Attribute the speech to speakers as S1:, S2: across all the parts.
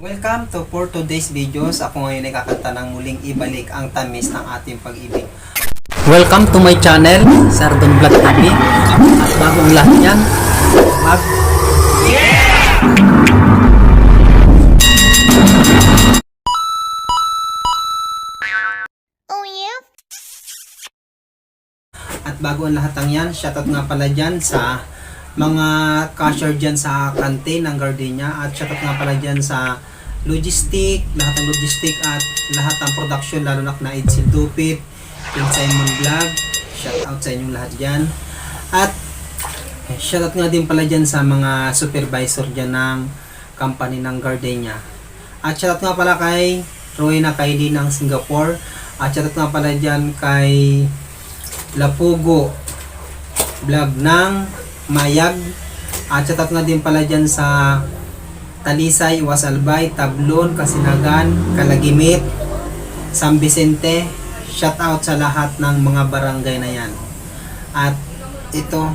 S1: Welcome to for today's videos. Ako ngayon ay kakanta ng muling ibalik ang tamis ng ating pag-ibig. Welcome to my channel, Sardon Vlog TV. At bagong lahat yan, mag
S2: Oh yeah?
S1: At bago ang lahat ng yan, shoutout nga pala dyan sa mga cashier dyan sa kantin ng Gardenia at shoutout nga pala dyan sa logistic, lahat ng logistic at lahat ng production lalo na na Edsel Dupit, King Simon Vlog, shoutout sa inyong lahat dyan. At shoutout nga din pala dyan sa mga supervisor dyan ng company ng Gardenia. At shoutout nga pala kay Rowena Kylie ng Singapore. At shoutout nga pala dyan kay Lapugo vlog ng Mayag. At shoutout nga din pala dyan sa Talisay, Wasalbay, Tablon, Kasinagan, Kalagimit, San Vicente. Shoutout sa lahat ng mga barangay na yan. At ito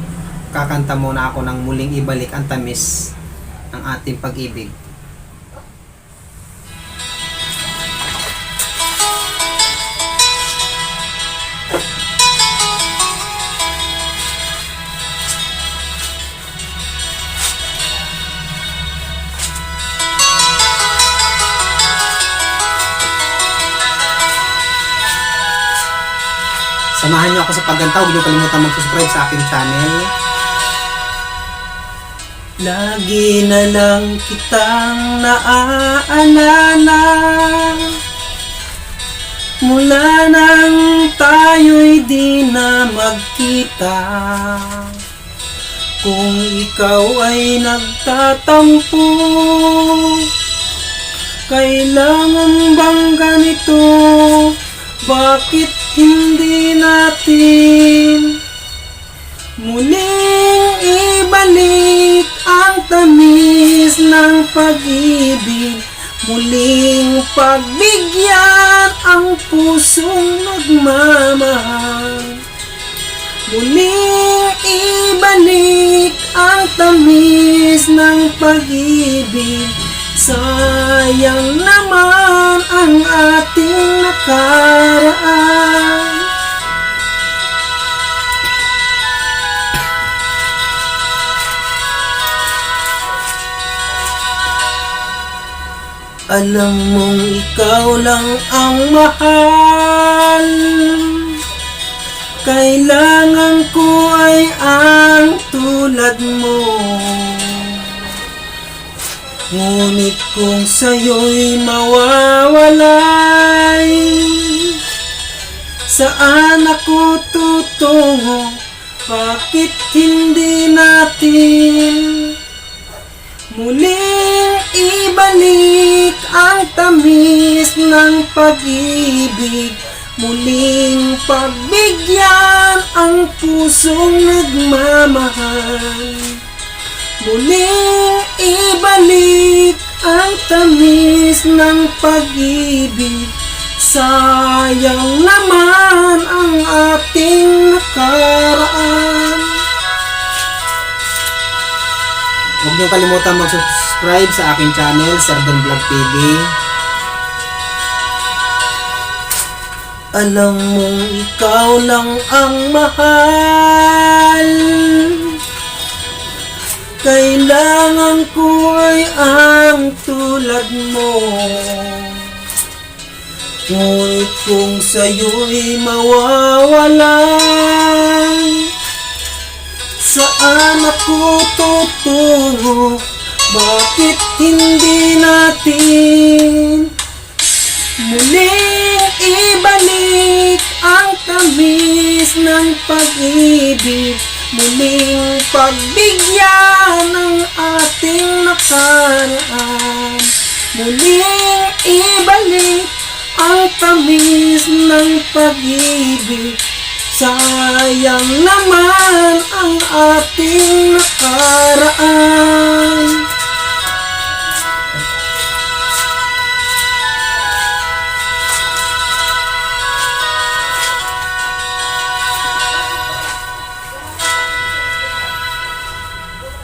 S1: kakanta muna ako ng muling ibalik ang tamis ng ating pag-ibig Samahan niyo ako sa pagganta. Huwag niyo kalimutan mag-subscribe sa aking channel. Lagi na lang kitang naaalala Mula nang tayo'y di na magkita Kung ikaw ay nagtatampo Kailangan bang ganito? Bakit hindi natin muling ibalik ang tamis ng pag-ibig? Muling pagbigyan ang pusong nagmamahal. Muling ibalik ang tamis ng pag-ibig. Sayang naman ang ating nakaraan. Alam mong ikaw lang ang mahal. Kailangan ko ay ang tulad mo. Ngunit kung sa'yo'y mawawalay Saan ako tutungo? Bakit hindi natin Muling ibalik ang tamis ng pag-ibig Muling pagbigyan ang pusong nagmamahal. Muling ibalik ang tamis ng pag-ibig Sayang naman ang ating nakaraan. Huwag niyo kalimutan mag-subscribe sa aking channel, Sardon Vlog TV. Alam mong ikaw lang ang mahal Kailangan ko ay ang tulad mo Ngunit kung sa'yo'y mawawalan Saan ako tutungo? Bakit hindi natin Muling ibalik ang tamis ng pag-ibig? Muling pagbigyan ng ating nakaraan. Muling ibalik ang tamis ng pag-ibig. Sayang naman ang ating